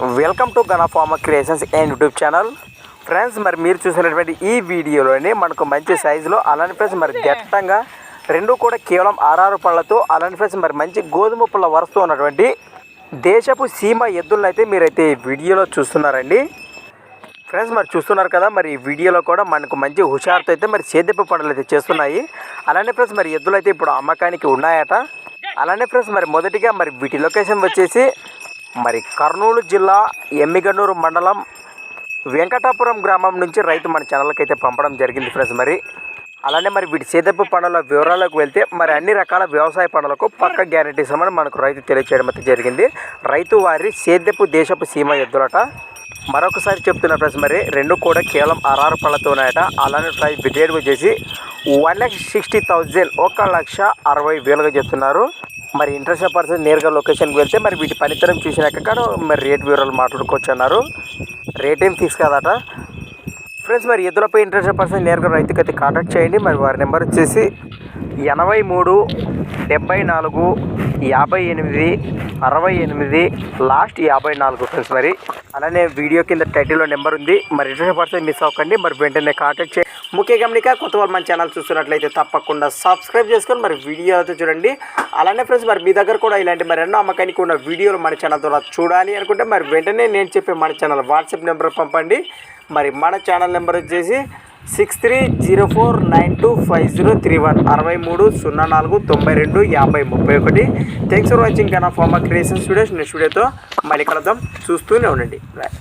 Welcome to గణఫార్మ creations and YouTube channel friends మరి మీరు చూసినటువంటి ఈ వీడియోలోని మనకు మంచి సైజులో అలాంటి ఫ్రెండ్స్ మరి దట్టంగా రెండు కూడా కేవలం ఆరారు పళ్ళతో అలాంటి ఫ్రెండ్స్ మరి మంచి గోధుమ పళ్ళ వరుసతో ఉన్నటువంటి దేశపు సీమ ఎద్దులను అయితే మీరైతే ఈ వీడియోలో చూస్తున్నారండి. ఫ్రెండ్స్ మరి చూస్తున్నారు కదా మరి ఈ వీడియోలో కూడా మనకు మంచి హుషారుతో అయితే మరి సేద్యపు పనులు అయితే చేస్తున్నాయి. అలానే ఫ్రెండ్స్ మరి ఎద్దులు అయితే ఇప్పుడు అమ్మకానికి ఉన్నాయట. అలానే ఫ్రెండ్స్ మరి మొదటిగా మరి వీటి లొకేషన్ వచ్చేసి మరి కర్నూలు జిల్లా ఎమ్మిగన్నూరు మండలం వెంకటాపురం గ్రామం నుంచి రైతు మన ఛానల్కి అయితే పంపడం జరిగింది ఫ్రెండ్స్ మరి. అలానే మరి వీటి సేదపు పనుల వివరాలకు వెళ్తే మరి అన్ని రకాల వ్యవసాయ పనులకు పక్క గ్యారెంటీ ఇస్తామని మనకు రైతు తెలియచేయడం అయితే జరిగింది. రైతు వారి సేద్యపు దేశపు సీమ ఎద్దులట. మరొకసారి చెప్తున్న ఫ్రెండ్స్ మరి రెండు కూడా కేవలం ఆర్ఆర్ పళ్ళతో ఉన్నాయట. అలానే ప్రైస్ రేట్ వచ్చేసి వన్ ల్యాక్ సిక్స్టీ థౌజండ్ ఒక లక్ష అరవై వేలుగా చెప్తున్నారు. మరి ఇంట్రెస్ట్ పర్సన్ నేరుగా లొకేషన్కి వెళ్తే మరి వీటి పనితనం చూసినాక మరి రేట్ వివరాలు మాట్లాడుకోవచ్చు అన్నారు రేట్ ఏం ఫిక్స్ కాదట. ఫ్రెండ్స్ మరి ఎద్దులపై ఇంట్రెస్ట్ పర్సన్ నేరుగా రైతుకి అయితే కాంటాక్ట్ చేయండి. మరి వారి నెంబర్ వచ్చేసి ఎనభై మూడు డెబ్బై నాలుగు యాభై ఎనిమిది అరవై ఎనిమిది లాస్ట్ యాభై నాలుగు ఫ్రెండ్స్ మరి. అలానే వీడియో కింద టైటిల్లో నెంబర్ ఉంది. మరి ఇంట్రెస్ట్ పర్సన్ మిస్ అవ్వకండి. మరి వెంటనే కాంటాక్ట్ చేయండి. ముఖ్య గమనిక కొత్త వాళ్ళు మన ఛానల్ చూస్తున్నట్లయితే తప్పకుండా సబ్స్క్రైబ్ చేసుకొని మరి వీడియో అయితే చూడండి. అలానే ఫ్రెండ్స్ మరి మీ దగ్గర కూడా ఇలాంటి మరి ఎన్నో అమ్మకానికి ఉన్న వీడియోలు మన ఛానల్ ద్వారా చూడాలి అనుకుంటే మరి వెంటనే నేను చెప్పే మన ఛానల్ వాట్సాప్ నెంబర్ పంపండి. మరి మన ఛానల్ నెంబర్ వచ్చేసి six three zero four nine two five zero three one అరవై మూడు సున్నా నాలుగు తొంభై రెండు యాభై ముప్పై ఒకటి. థ్యాంక్స్ ఫర్ వాచింగ్ కన్నా ఫార్మా క్రియేషన్ స్టూడియోస్ నెక్స్ట్ వీడియోతో మళ్ళీ కలుద్దాం. చూస్తూనే ఉండండి. బాయ్